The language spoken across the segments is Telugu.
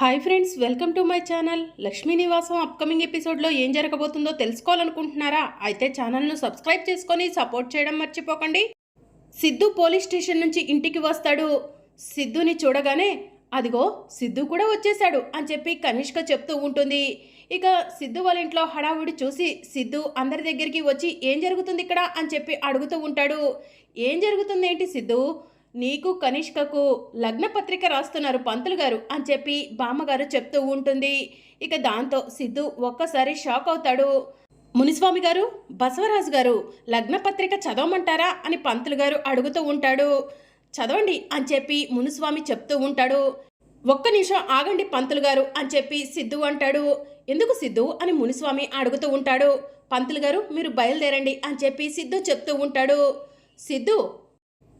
Hi friends welcome to my channel Lakshmi Nivasam upcoming ఎపిసోడ్లో ఏం జరగబోతుందో తెలుసుకోవాలనుకుంటున్నారా? అయితే ఛానల్ను సబ్స్క్రైబ్ చేసుకొని సపోర్ట్ చేయడం మర్చిపోకండి. సిద్ధు పోలీస్ స్టేషన్ నుంచి ఇంటికి వస్తాడు. సిద్ధుని చూడగానే అదిగో సిద్ధు కూడా వచ్చేశాడు అని చెప్పి కనిష్క చెప్తూ ఉంటుంది. ఇక సిద్ధు వాళ్ళ ఇంట్లో హడావుడి చూసి సిద్ధు అందరి దగ్గరికి వచ్చి ఏం జరుగుతుంది ఇక్కడ? అని చెప్పి అడుగుతూ ఉంటాడు. ఏం జరుగుతుంది ఏంటి సిద్ధు? నీకు కనిష్కకు లగ్నపత్రిక రాస్తున్నారు పంతులు గారు అని చెప్పి బామ్మగారు చెప్తూ ఉంటుంది. ఇక దాంతో సిద్ధు ఒక్కసారి షాక్ అవుతాడు. మునిస్వామి గారు బసవరాజు గారు లగ్న పత్రిక చదవమంటారా అని పంతులు గారు అడుగుతూ ఉంటాడు. చదవండి అని చెప్పి మునుస్వామి చెప్తూ ఉంటాడు. ఒక్క నిమిషం ఆగండి పంతులు గారు అని చెప్పి సిద్ధు అంటాడు. ఎందుకు సిద్ధు అని మునిస్వామి అడుగుతూ ఉంటాడు. పంతులు గారు మీరు బయలుదేరండి అని చెప్పి సిద్ధు చెప్తూ ఉంటాడు. సిద్ధు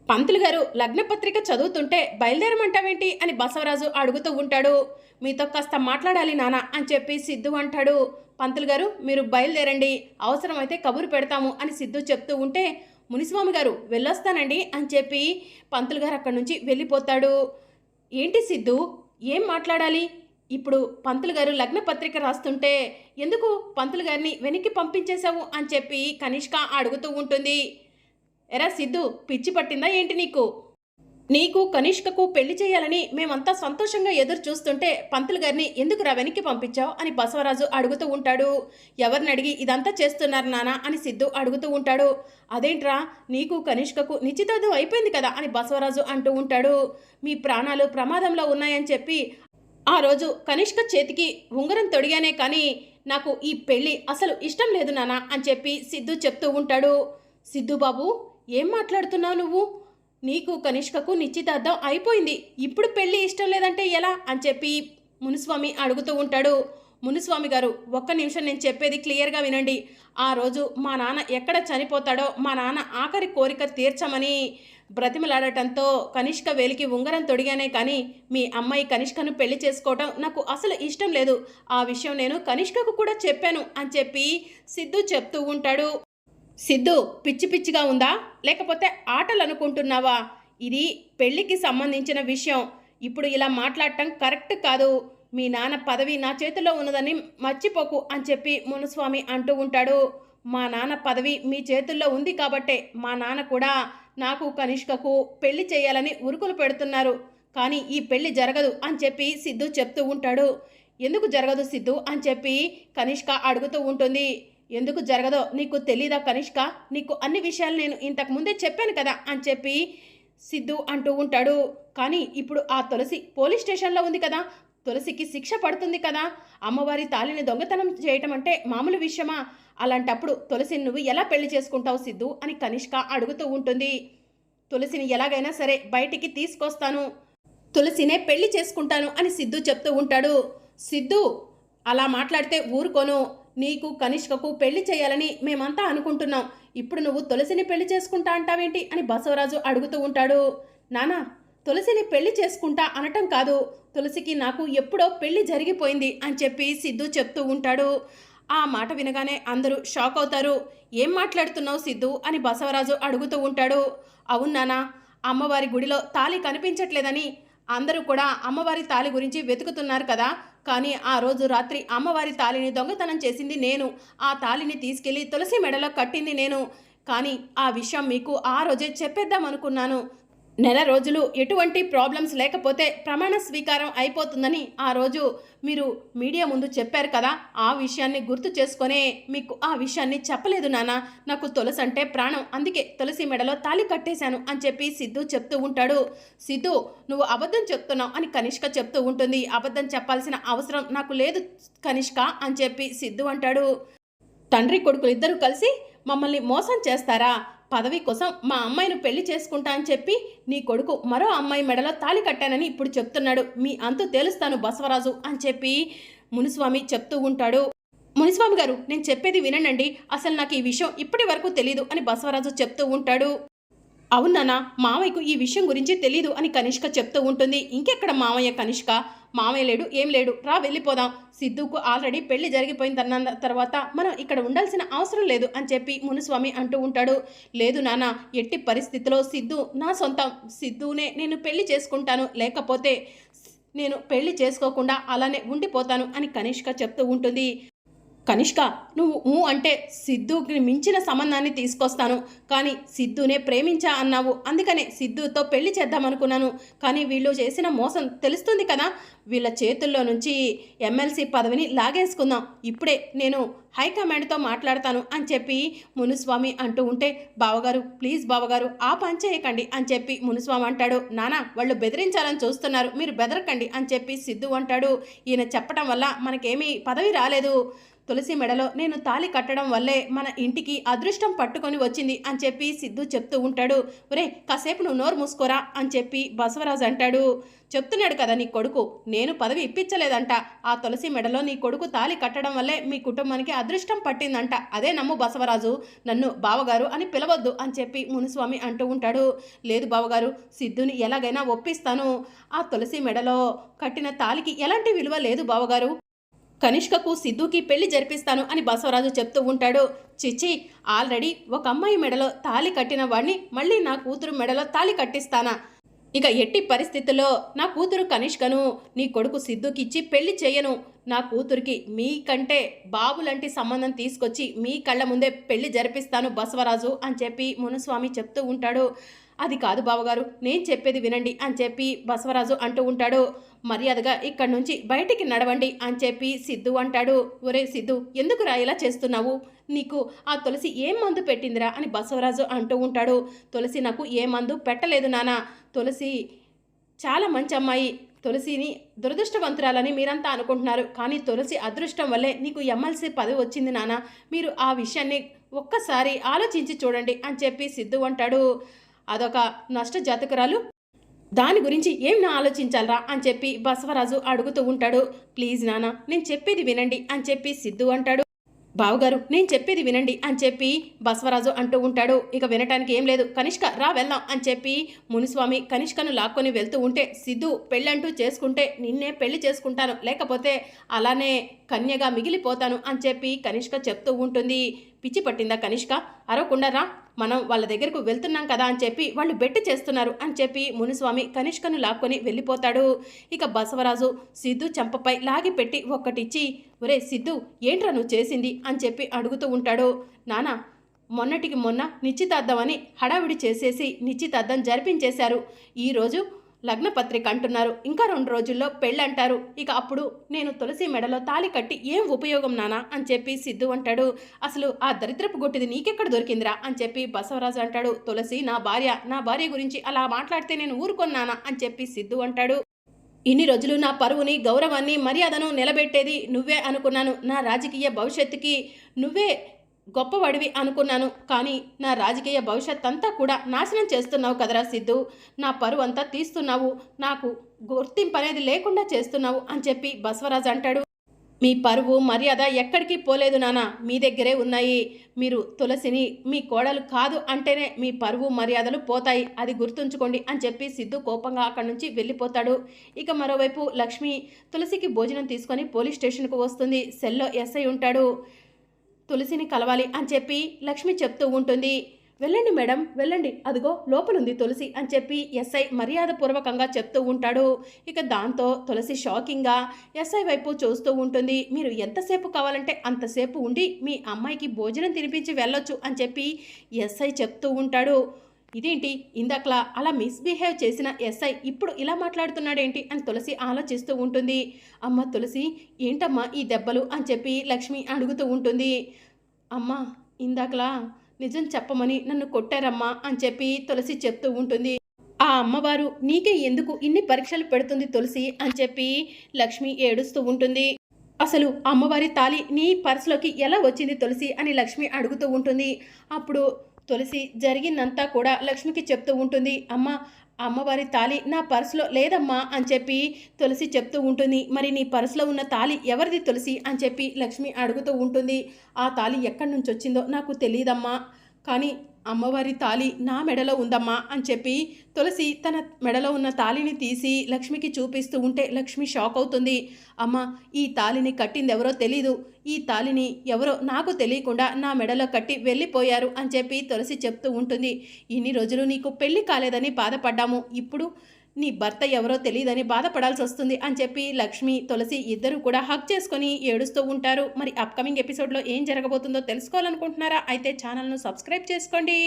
పంతులు గారు లగ్నపత్రిక చదువుతుంటే బయలుదేరమంటావేంటి అని బసవరాజు అడుగుతూ ఉంటాడు. మీతో కాస్త మాట్లాడాలి నాన్న అని చెప్పి సిద్ధు అంటాడు. పంతులు గారు మీరు బయలుదేరండి. అవసరమైతే కబురు పెడతాము అని సిద్ధు చెప్తూ ఉంటే మునిస్వామి గారు వెళ్ళొస్తానండి అని చెప్పి పంతులు గారు అక్కడి నుంచి వెళ్ళిపోతాడు. ఏంటి సిద్ధు ఏం మాట్లాడాలి? ఇప్పుడు పంతులు గారు లగ్న పత్రిక రాస్తుంటే ఎందుకు పంతులు గారిని వెనక్కి పంపించేశావు అని చెప్పి కనిష్క అడుగుతూ ఉంటుంది. ఎరా సిద్ధు పిచ్చి పట్టిందా ఏంటి నీకు? నీకు కనిష్కకు పెళ్ళి చేయాలని మేమంతా సంతోషంగా ఎదురు చూస్తుంటే పంతులు గారిని ఎందుకు రా వెనక్కి పంపించావు అని బసవరాజు అడుగుతూ ఉంటాడు. ఎవరిని అడిగి ఇదంతా చేస్తున్నారు నానా అని సిద్ధు అడుగుతూ ఉంటాడు. అదేంట్రా నీకు కనిష్కకు నిశ్చితార్థం అయిపోయింది కదా అని బసవరాజు అంటూ ఉంటాడు. మీ ప్రాణాలు ప్రమాదంలో ఉన్నాయని చెప్పి ఆ రోజు కనిష్క చేతికి ఉంగరం తొడిగానే కానీ నాకు ఈ పెళ్ళి అసలు ఇష్టం లేదు నానా అని చెప్పి సిద్ధు చెప్తూ ఉంటాడు. సిద్ధు బాబు ఏం మాట్లాడుతున్నావు నువ్వు? నీకు కనిష్కకు నిశ్చితార్థం అయిపోయింది. ఇప్పుడు పెళ్ళి ఇష్టం లేదంటే ఎలా? అని చెప్పి మునుస్వామి అడుగుతూ ఉంటాడు. మునుస్వామి గారు ఒక్క నిమిషం నేను చెప్పేది క్లియర్గా వినండి. ఆ రోజు మా నాన్న ఎక్కడ చనిపోతాడో మా నాన్న ఆఖరి కోరిక తీర్చమని బ్రతిమలాడటంతో కనిష్క వేలికి ఉంగరం తొడిగానే కానీ మీ అమ్మాయి కనిష్కను పెళ్ళి చేసుకోవటం నాకు అసలు ఇష్టం లేదు. ఆ విషయం నేను కనిష్కకు కూడా చెప్పాను అని చెప్పి సిద్ధు చెప్తూ ఉంటాడు. సిద్ధు పిచ్చి పిచ్చిగా ఉందా? లేకపోతే ఆటలు అనుకుంటున్నావా ఇది పెళ్ళికి సంబంధించిన విషయం. ఇప్పుడు ఇలా మాట్లాడటం కరెక్ట్ కాదు. మీ నాన్న పదవి నా చేతిలో ఉన్నదని మర్చిపోకు అని చెప్పి మునుస్వామి అంటూ ఉంటాడు. మా నాన్న పదవి మీ చేతుల్లో ఉంది కాబట్టే మా నాన్న కూడా నాకు కనిష్కకు పెళ్ళి చేయాలని ఉరుకులు పెడుతున్నారు. కానీ ఈ పెళ్ళి జరగదు అని చెప్పి సిద్ధు చెప్తూ ఉంటాడు. ఎందుకు జరగదు సిద్ధు అని చెప్పి కనిష్క అడుగుతూ ఉంటుంది. ఎందుకు జరగదో నీకు తెలీదా కనిష్క? నీకు అన్ని విషయాలు నేను ఇంతకు ముందే చెప్పాను కదా అని చెప్పి సిద్ధు అంటూ ఉంటాడు. కానీ ఇప్పుడు ఆ తులసి పోలీస్ స్టేషన్లో ఉంది కదా. తులసికి శిక్ష పడుతుంది కదా. అమ్మవారి తాలిని దొంగతనం చేయటం అంటే మామూలు విషయమా? అలాంటప్పుడు తులసిని నువ్వు ఎలా పెళ్ళి చేసుకుంటావు సిద్ధు అని కనిష్క అడుగుతూ ఉంటుంది. తులసిని ఎలాగైనా సరే బయటికి తీసుకొస్తాను. తులసినే పెళ్ళి చేసుకుంటాను అని సిద్ధు చెప్తూ ఉంటాడు. సిద్ధు అలా మాట్లాడితే ఊరుకోను. నీకు కనిష్కకు పెళ్ళి చేయాలని మేమంతా అనుకుంటున్నాం. ఇప్పుడు నువ్వు తులసిని పెళ్ళి చేసుకుంటా అంటావేంటి? అని బసవరాజు అడుగుతూ ఉంటాడు. నానా తులసిని పెళ్ళి చేసుకుంటా అనటం కాదు. తులసికి నాకు ఎప్పుడో పెళ్ళి జరిగిపోయింది అని చెప్పి సిద్ధు చెప్తూ ఉంటాడు. ఆ మాట వినగానే అందరూ షాక్ అవుతారు. ఏం మాట్లాడుతున్నావు సిద్ధు? అని బసవరాజు అడుగుతూ ఉంటాడు. అవును నానా అమ్మవారి గుడిలో తాళి కనిపించట్లేదని అందరూ కూడా అమ్మవారి తాళి గురించి వెతుకుతున్నారు కదా. కానీ ఆ రోజు రాత్రి అమ్మవారి తాళిని దొంగతనం చేసింది నేను. ఆ తాళిని తీసుకెళ్ళి తులసి మెడలో కట్టింది నేను. కానీ ఆ విషయం మీకు ఆ రోజే చెప్పేద్దాం అనుకున్నాను నెల రోజులు ఎటువంటి ప్రాబ్లమ్స్ లేకపోతే ప్రమాణ స్వీకారం అయిపోతుందని ఆ రోజు మీరు మీడియా ముందు చెప్పారు కదా. ఆ విషయాన్ని గుర్తు చేసుకొనే మీకు ఆ విషయాన్ని చెప్పలేదు నాన్న నాకు తులసి అంటే ప్రాణం. అందుకే తులసి మెడలో తాళి కట్టేశాను అని చెప్పి సిద్ధు చెప్తూ ఉంటాడు. సిద్ధు నువ్వు అబద్ధం చెప్తున్నావు అని కనిష్క చెప్తూ ఉంటుంది. అబద్ధం చెప్పాల్సిన అవసరం నాకు లేదు కనిష్క అని చెప్పి సిద్ధు అంటాడు. తండ్రి కొడుకులు ఇద్దరు కలిసి మమ్మల్ని మోసం చేస్తారా? పదవి కోసం మా అమ్మాయిని పెళ్ళి చేసుకుంటా అని చెప్పి నీ కొడుకు మరో అమ్మాయి మెడలో తాళి కట్టానని ఇప్పుడు చెప్తున్నాడు. మీ అంతు తేలుస్తాను బసవరాజు అని చెప్పి మునిస్వామి చెప్తూ ఉంటాడు. మునిస్వామి గారు నేను చెప్పేది వినండి అసలు నాకు ఈ విషయం ఇప్పటి వరకు తెలీదు అని బసవరాజు చెప్తూ ఉంటాడు. అవునానా మామయ్యకు ఈ విషయం గురించి తెలీదు అని కనిష్క చెప్తూ ఉంటుంది. ఇంకెక్కడ మామయ్య కనిష్క? మామయ్య లేడు ఏం లేడు? రా వెళ్ళిపోదాం. సిద్ధుకు ఆల్రెడీ పెళ్ళి జరిగిపోయిందన్న తర్వాత మనం ఇక్కడ ఉండాల్సిన అవసరం లేదు అని చెప్పి మునుస్వామి అంటూ ఉంటాడు. లేదు నాన్న ఎట్టి పరిస్థితిలో సిద్ధు నా సొంతం. సిద్ధునే నేను పెళ్ళి చేసుకుంటాను. లేకపోతే నేను పెళ్ళి చేసుకోకుండా అలానే ఉండిపోతాను అని కనిష్క చెప్తూ ఉంటుంది. కనిష్క నువ్వు ఊ అంటే సిద్ధుకి మించిన సంబంధాన్ని తీసుకొస్తాను. కానీ సిద్ధునే ప్రేమించా అన్నావు. అందుకనే సిద్ధుతో పెళ్ళి చేద్దామనుకున్నాను. కానీ వీళ్ళు చేసిన మోసం తెలుస్తుంది కదా? వీళ్ళ చేతుల్లో నుంచి ఎమ్మెల్సీ పదవిని లాగేసుకుందాం. ఇప్పుడే నేను హైకమాండ్తో మాట్లాడతాను అని చెప్పి మునుస్వామి అంటూ ఉంటే బావగారు ప్లీజ్ బావగారు ఆ పని చేయకండి అని చెప్పి మునుస్వామి అంటాడు. నానా వాళ్ళు బెదిరించాలని చూస్తున్నారు. మీరు బెదరకండి అని చెప్పి సిద్ధు అంటాడు. ఈయన చెప్పడం వల్ల మనకేమీ పదవి రాలేదు. తులసి మెడలో నేను తాళి కట్టడం వల్లే మన ఇంటికి అదృష్టం పట్టుకొని వచ్చింది అని చెప్పి సిద్ధు చెప్తూ ఉంటాడు. ఒరే కాసేపు నువ్వు నోరు మూసుకోరా అని చెప్పి బసవరాజు అంటాడు. చెప్తున్నాడు కదా నీ కొడుకు నేను పదవి ఇప్పించలేదంట. ఆ తులసి మెడలో నీ కొడుకు తాళి కట్టడం వల్లే మీ కుటుంబానికి అదృష్టం పట్టిందంట. అదే నమ్ము బసవరాజు నన్ను బావగారు అని పిలవద్దు అని చెప్పి మునుస్వామి అంటూ ఉంటాడు. లేదు బావగారు సిద్ధుని ఎలాగైనా ఒప్పిస్తాను. ఆ తులసి మెడలో కట్టిన తాలికి ఎలాంటి విలువ లేదు బావగారు. కనిష్కకు సిద్ధుకి పెళ్ళి జరిపిస్తాను అని బసవరాజు చెప్తూ ఉంటాడు. చిచ్చి ఆల్రెడీ ఒక అమ్మాయి మెడలో తాలి కట్టిన వాడిని మళ్ళీ నా కూతురు మెడలో తాలి కట్టిస్తానా? ఇక ఎట్టి పరిస్థితుల్లో నా కూతురు కనిష్కను నీ కొడుకు సిద్ధుకిచ్చి పెళ్ళి చేయను. నా కూతురికి మీకంటే బాబులంటి సంబంధం తీసుకొచ్చి మీ కళ్ళ ముందే పెళ్ళి జరిపిస్తాను బసవరాజు అని చెప్పి మునుస్వామి చెప్తూ ఉంటాడు. అది కాదు బావగారు నేను చెప్పేది వినండి అని చెప్పి బసవరాజు అంటూ ఉంటాడు. మర్యాదగా ఇక్కడి నుంచి బయటికి నడవండి అని చెప్పి సిద్ధు అంటాడు. ఒరే సిద్ధు ఎందుకురా ఇలా చేస్తున్నావు? నీకు ఆ తులసి ఏం మందు పెట్టిందిరా అని బసవరాజు అంటూ ఉంటాడు. తులసి నాకు ఏ మందు పెట్టలేదు నానా. తులసి చాలా మంచి అమ్మాయి. తులసిని దురదృష్టవంతురాలని మీరంతా అనుకుంటున్నారు. కానీ తులసి అదృష్టం వల్లే నీకు ఎమ్మెల్సీ పదవి వచ్చింది నాన్న మీరు ఆ విషయాన్ని ఒక్కసారి ఆలోచించి చూడండి అని చెప్పి సిద్ధు అంటాడు. అదొక నష్ట జాతకురాలు దాని గురించి ఏం నా ఆలోచించాలరా అని చెప్పి బసవరాజు అడుగుతూ ఉంటాడు. ప్లీజ్ నాన్న నేను చెప్పేది వినండి అని చెప్పి సిద్ధు అంటాడు. బావగారు నేను చెప్పేది వినండి అని చెప్పి బసవరాజు అంటూ ఉంటాడు. ఇక వినటానికి ఏం లేదు. కనిష్క రా వెళ్దాం అని చెప్పి మునిస్వామి కనిష్కను లాక్కొని వెళ్తూ ఉంటే సిద్ధు పెళ్ళంటూ చేసుకుంటే నిన్నే పెళ్ళి చేసుకుంటాను. లేకపోతే అలానే కన్యగా మిగిలిపోతాను అని చెప్పి కనిష్క చెప్తూ ఉంటుంది. పిచ్చి పట్టిందా కనిష్క? అరవకుండా రా. మనం వాళ్ళ దగ్గరకు వెళ్తున్నాం కదా అని చెప్పి వాళ్ళు బెట్టి చేస్తున్నారు అని చెప్పి మునిస్వామి కనిష్కను లాక్కొని వెళ్ళిపోతాడు. ఇక బసవరాజు సిద్ధు చెంపపై లాగి పెట్టి ఒక్కటిచ్చి ఒరే సిద్ధు ఏంట్రా నువ్వు చేసింది? అని చెప్పి అడుగుతూ ఉంటాడు. నానా మొన్నటికి మొన్న నిశ్చితార్థం అని హడావిడి చేసేసి నిశ్చితార్థం జరిపించేశారు. ఈరోజు లగ్నపత్రిక అంటున్నారు. ఇంకా రెండు రోజుల్లో పెళ్ళంటారు. ఇక అప్పుడు నేను తులసి మెడలో తాలి కట్టి ఏం ఉపయోగం నానా అని చెప్పి సిద్ధు అంటాడు. అసలు ఆ దరిద్రపు గొట్టిది నీకెక్కడ దొరికిందిరా అని చెప్పి బసవరాజు అంటాడు. తులసి నా భార్య నా భార్య గురించి అలా మాట్లాడితే నేను ఊరుకొన్నానా అని చెప్పి సిద్ధు అంటాడు. ఇన్ని రోజులు నా పరువుని గౌరవాన్ని మర్యాదను నిలబెట్టేది నువ్వే అనుకున్నాను. నా రాజకీయ భవిష్యత్తుకి నువ్వే గొప్పవాడివి అనుకున్నాను. కానీ నా రాజకీయ భవిష్యత్ అంతా కూడా నాశనం చేస్తున్నావు కదరా సిద్ధు. నా పరువు అంతా తీస్తున్నావు. నాకు గుర్తింపు అనేది లేకుండా చేస్తున్నావు అని చెప్పి బసవరాజు అంటాడు. మీ పరువు మర్యాద ఎక్కడికి పోలేదు నాన్న మీ దగ్గరే ఉన్నాయి. మీరు తులసిని మీ కోడలు కాదు అంటేనే మీ పరువు మర్యాదలు పోతాయి. అది గుర్తుంచుకోండి అని చెప్పి సిద్ధు కోపంగా అక్కడి నుంచి వెళ్ళిపోతాడు. ఇక మరోవైపు లక్ష్మి తులసికి భోజనం తీసుకొని పోలీస్ స్టేషన్కు వస్తుంది. సెల్లో ఎస్ఐ ఉంటాడు. తులసిని కలవాలి అని చెప్పి లక్ష్మి చెప్తూ ఉంటుంది. వెళ్ళండి మేడం వెళ్ళండి. అదిగో లోపలుంది తులసి అని చెప్పి ఎస్ఐ మర్యాదపూర్వకంగా చెప్తూ ఉంటాడు. ఇక దాంతో తులసి షాకింగ్గా ఎస్ఐ వైపు చూస్తూ ఉంటుంది. మీరు ఎంతసేపు కావాలంటే అంతసేపు ఉండి మీ అమ్మాయికి భోజనం తినిపించి వెళ్ళొచ్చు అని చెప్పి ఎస్ఐ చెప్తూ ఉంటాడు. ఇదేంటి? ఇందాకలా అలా మిస్బిహేవ్ చేసిన ఎస్ఐ ఇప్పుడు ఇలా మాట్లాడుతున్నాడేంటి అని తులసి ఆలోచిస్తూ ఉంటుంది. అమ్మ తులసి ఏంటమ్మా ఈ దెబ్బలు? అని చెప్పి లక్ష్మి అడుగుతూ ఉంటుంది. అమ్మ ఇందాకలా నిజం చెప్పమని నన్ను కొట్టారమ్మా అని చెప్పి తులసి చెప్తూ ఉంటుంది. ఆ అమ్మవారు నీకే ఎందుకు ఇన్ని పరీక్షలు పెడుతుంది తులసి? అని చెప్పి లక్ష్మి ఏడుస్తూ ఉంటుంది. అసలు అమ్మవారి తాలి నీ పర్సులోకి ఎలా వచ్చింది తులసి? అని లక్ష్మి అడుగుతూ ఉంటుంది. అప్పుడు తులసి జరిగిందంతా కూడా లక్ష్మికి చెప్తూ ఉంటుంది. అమ్మ అమ్మవారి తాలి నా పర్సులో లేదమ్మా అని చెప్పి తులసి చెప్తూ ఉంటుంది. మరి నీ పర్సులో ఉన్న తాలి ఎవరిది తులసి అని చెప్పి లక్ష్మి అడుగుతూ ఉంటుంది. ఆ తాలి ఎక్కడి నుంచి వచ్చిందో నాకు తెలియదమ్మా. కానీ అమ్మవారి తాలి నా మెడలో ఉందమ్మా అని చెప్పి తులసి తన మెడలో ఉన్న తాలిని తీసి లక్ష్మికి చూపిస్తూ ఉంటే లక్ష్మి షాక్ అవుతుంది. అమ్మ ఈ తాలిని కట్టింది ఎవరో తెలీదు. ఈ తాలిని ఎవరో నాకు తెలియకుండా నా మెడలో కట్టి వెళ్ళిపోయారు అని చెప్పి తులసి చెప్తూ ఉంటుంది. ఇన్ని రోజులు నీకు పెళ్ళి కాలేదని బాధపడ్డాము. ఇప్పుడు నీ భర్త ఎవరో తెలియదని బాధపడాల్సి వస్తుంది అని చెప్పి లక్ష్మి తులసి ఇద్దరు కూడా హక్ చేసుకొని ఏడుస్తూ ఉంటారు. మరి అప్కమింగ్ ఎపిసోడ్లో ఏం జరగబోతుందో తెలుసుకోవాలనుకుంటున్నారా? అయితే ఛానల్ను సబ్స్క్రైబ్ చేసుకోండి.